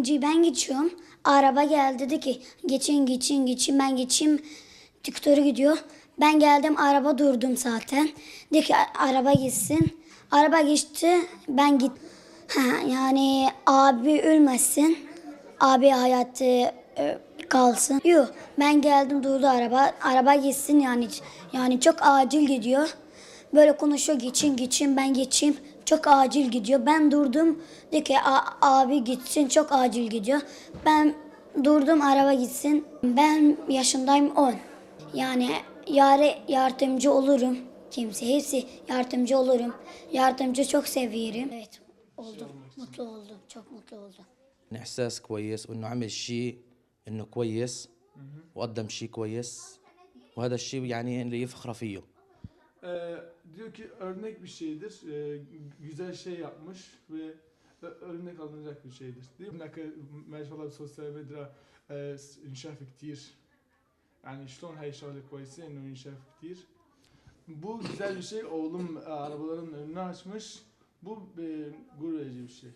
İkinci ben geçiyorum. Araba geldi dedi ki geçin geçin geçin ben geçeyim. Diktörü gidiyor. Ben geldim araba durdum zaten. Dedi ki "A- araba gitsin. Araba geçti ben git. Ha, yani abi ölmesin. Abi hayatı e, kalsın. Yok ben geldim durdu araba. Araba gitsin yani yani çok acil gidiyor. Böyle konuşuyor geçin geçin ben geçeyim. Çok acil gidiyor. Ben durdum. Dedi ki "A- abi gitsin çok acil gidiyor. Ben durdum araba gitsin. Ben yaşındayım 10. Yani yare yardımcı olurum. Kimse hepsi yardımcı olurum. Yardımcı çok seviyorum. Evet oldum. Mutlu oldum. Çok mutlu oldum. إن إحساس كويس وإنه عمل شيء إنه كويس وقدم شيء كويس وهذا الشيء يعني اللي يفخر فيه Ee, diyor ki örnek bir şeydir. Ee, güzel şey yapmış ve ö- örnek alınacak bir şeydir. Değil mi? هناك ما شاء الله بالسوشيال ميديا آه، ينشاف كتير يعني شلون هاي شغلة كويسة انه ينشاف كتير Bu güzel bir şey. Oğlum e, arabaların önünü açmış. Bu e, gurur verici bir şey.